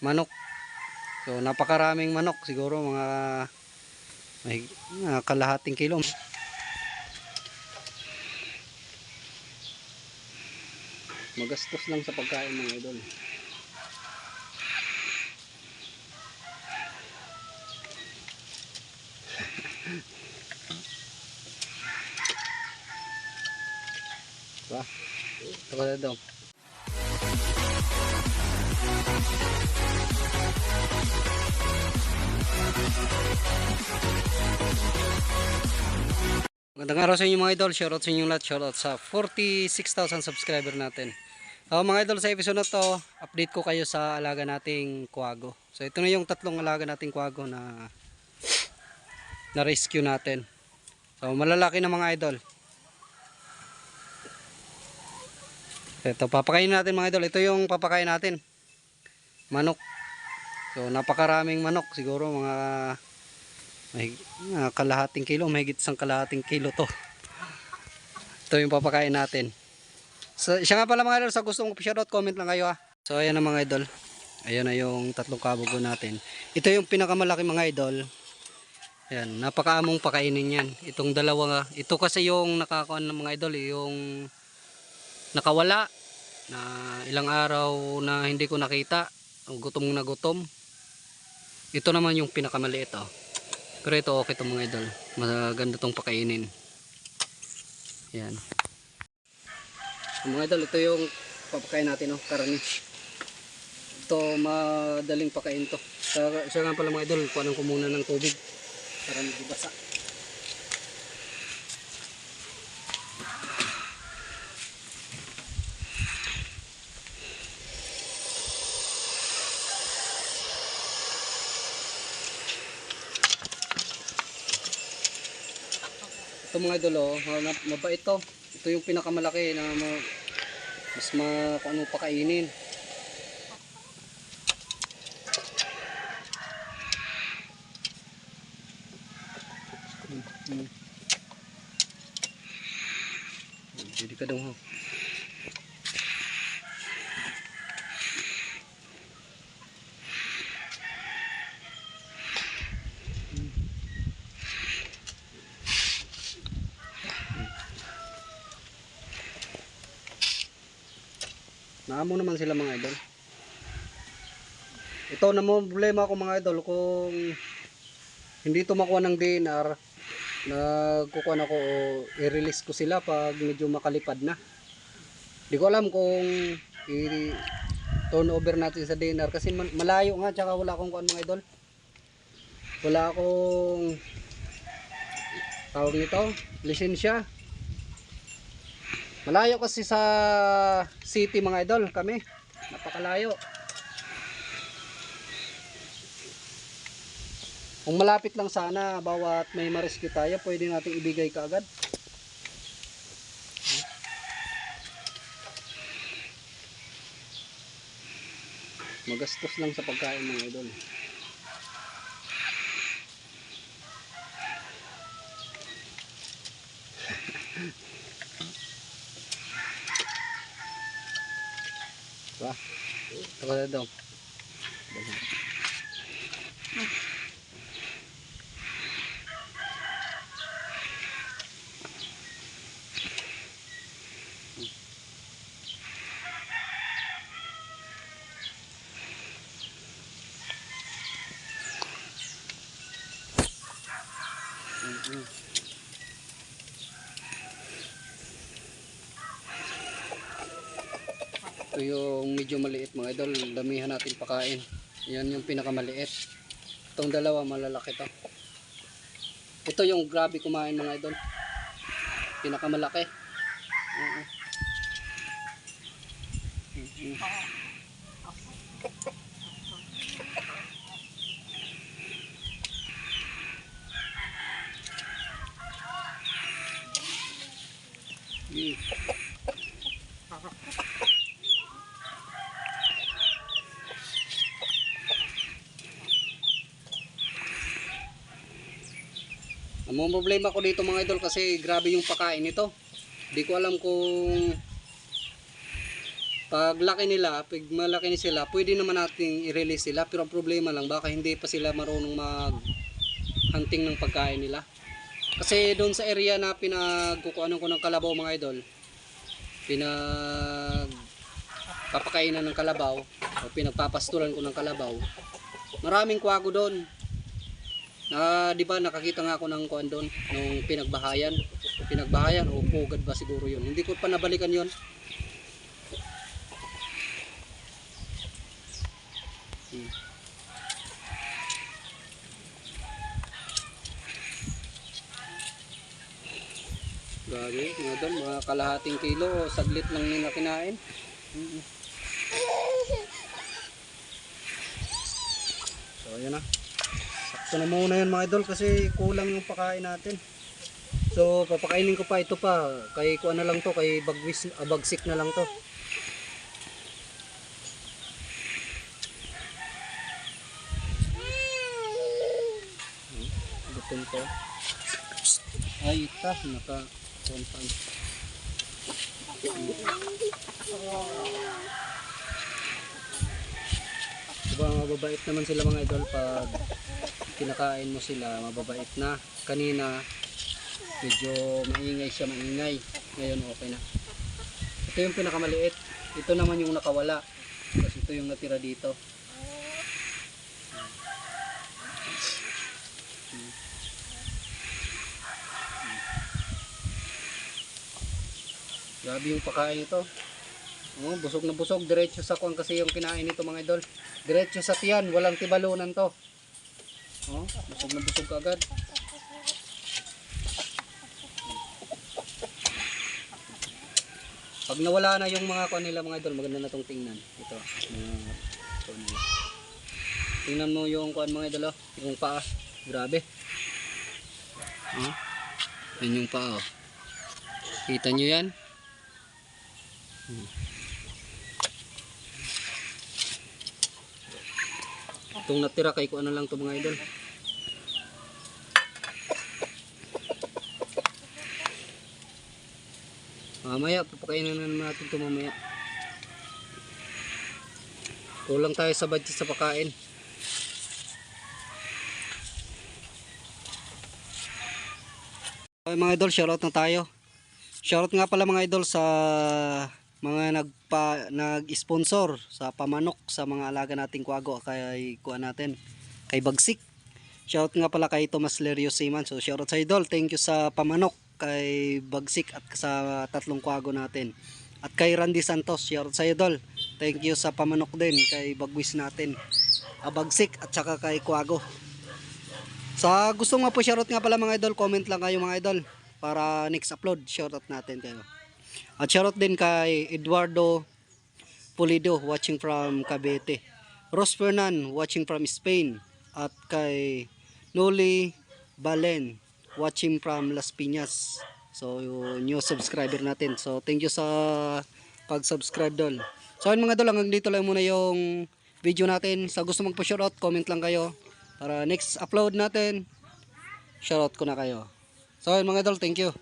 manok. So napakaraming manok siguro mga may mga kalahating kilo. Magastos lang sa pagkain mga idol. Ba? Ito daw. Magandang araw sa inyo mga idol. Shoutout sa inyong lahat. Shoutout sa 46,000 subscriber natin. So, mga idol, sa episode na to, update ko kayo sa alaga nating kwago. So, ito na yung tatlong alaga nating kwago na na rescue natin. So, malalaki na mga idol. Ito, papakain natin mga idol. Ito yung papakain natin. Manok. So, napakaraming manok. Siguro mga may mga kalahating kilo, may isang kalahating kilo to. Ito yung papakain natin. So, siya nga pala mga idol, sa gusto mong shoutout, comment lang kayo ha. So, ayan na mga idol. Ayan na yung tatlong kabugo natin. Ito yung pinakamalaki mga idol. Ayan, napakaamong pakainin yan. Itong dalawa. Ito kasi yung nakakuan ng mga idol, eh, yung nakawala na ilang araw na hindi ko nakita. Gutom na gutom. Ito naman yung pinakamaliit oh. Pero ito okay itong mga idol. Maganda itong pakainin. Yan. So, mga idol, ito yung papakain natin, oh, karne. Ito, madaling pakain to. Siya nga pala mga idol, kuhanan ko muna ng tubig para hindi basa. Ito mga idol, oh, ma- mabait to. Ito yung pinakamalaki na ma- mas ma ano pakainin. Hmm. Jadi ka daw ha. Naamo naman sila mga idol. Ito na mo problema ko mga idol kung hindi to makuha ng DNR nagkukuha na ko o i-release ko sila pag medyo makalipad na. Di ko alam kung i-turn over natin sa DNR kasi malayo nga tsaka wala akong kuan mga idol. Wala akong tawag nito, lisensya. Malayo kasi sa city mga idol kami. Napakalayo. Kung malapit lang sana bawat may ma-rescue tayo, pwede nating ibigay kaagad. Magastos lang sa pagkain mga idol. Ba? Ito ko na daw. Mm-mm. Yung medyo maliit mga idol. Damihan natin pakain. Yan yung pinakamaliit. Itong dalawa malalaki to. Ito yung grabe kumain mga idol. Pinakamalaki. Oo. Mhm. Mm. Ang problema ko dito mga idol kasi grabe yung pakain nito. Di ko alam kung pag laki nila, pag malaki na sila, pwede naman nating i-release sila. Pero ang problema lang, baka hindi pa sila marunong mag hunting ng pagkain nila. Kasi doon sa area na pinagkukuanan ko ng kalabaw mga idol, pinag papakainan ng kalabaw o pinagpapastulan ko ng kalabaw, maraming kwago doon. Na, di ba nakakita nga ako ng kuan doon nung pinagbahayan. Pinagbahayan o pugad ba siguro yun. Hindi ko pa nabalikan yon. Hmm. Grabe, mga doon, mga kalahating kilo, saglit lang nila kinain. Mm. So, ayan na. Sakto na muna yun mga idol kasi kulang yung pakain natin. So, papakainin ko pa ito pa. Kay kuha na lang to, kay bagwis, ah, bagsik na lang to. Hmm, Gutom ko. Ay, ita, naka kontan. Diba mababait naman sila mga idol pag kinakain mo sila, mababait na. Kanina, medyo maingay siya, maingay. Ngayon okay na. Ito yung pinakamaliit. Ito naman yung nakawala. Tapos ito yung natira dito. Grabe yung pagkain ito. Oh, busog na busog, diretso sa kuwan kasi yung kinain nito mga idol. Diretso sa tiyan, walang tibalunan to. Oh, busog na busog agad. Pag nawala na yung mga kuwan nila mga idol, maganda na tong tingnan. Ito, mga. Tingnan mo yung kuwan mga idol, oh. yung paa. Grabe. Oh. Yan yung paa, oh. Kita nyo yan? Itong natira kay ko ano lang to mga idol. Mamaya, papakainin na naman natin ito mamaya. Kulang tayo sa budget sa pagkain. Okay mga idol, shoutout na tayo. Shoutout nga pala mga idol sa mga nagpa nag-sponsor sa pamanok sa mga alaga nating kuago kay kuha natin kay Bagsik. Shoutout nga pala kay Tomas Lerio Seaman. So shoutout sa idol. Thank you sa pamanok kay Bagsik at sa tatlong kuago natin. At kay Randy Santos, shoutout sa idol. Thank you sa pamanok din kay Bagwis natin. Ah, Bagsik at saka kay kuago. Sa gusto nga po shoutout nga pala mga idol, comment lang kayo mga idol para next upload shoutout natin kayo. At shoutout din kay Eduardo Pulido watching from Cavite. Ros Fernan watching from Spain. At kay Noli Balen watching from Las Piñas. So new subscriber natin. So thank you sa pag-subscribe doon. So ayun mga idol, hanggang dito lang muna yung video natin. Sa gusto magpa-shoutout, comment lang kayo. Para next upload natin, shoutout ko na kayo. So ayun mga idol, thank you.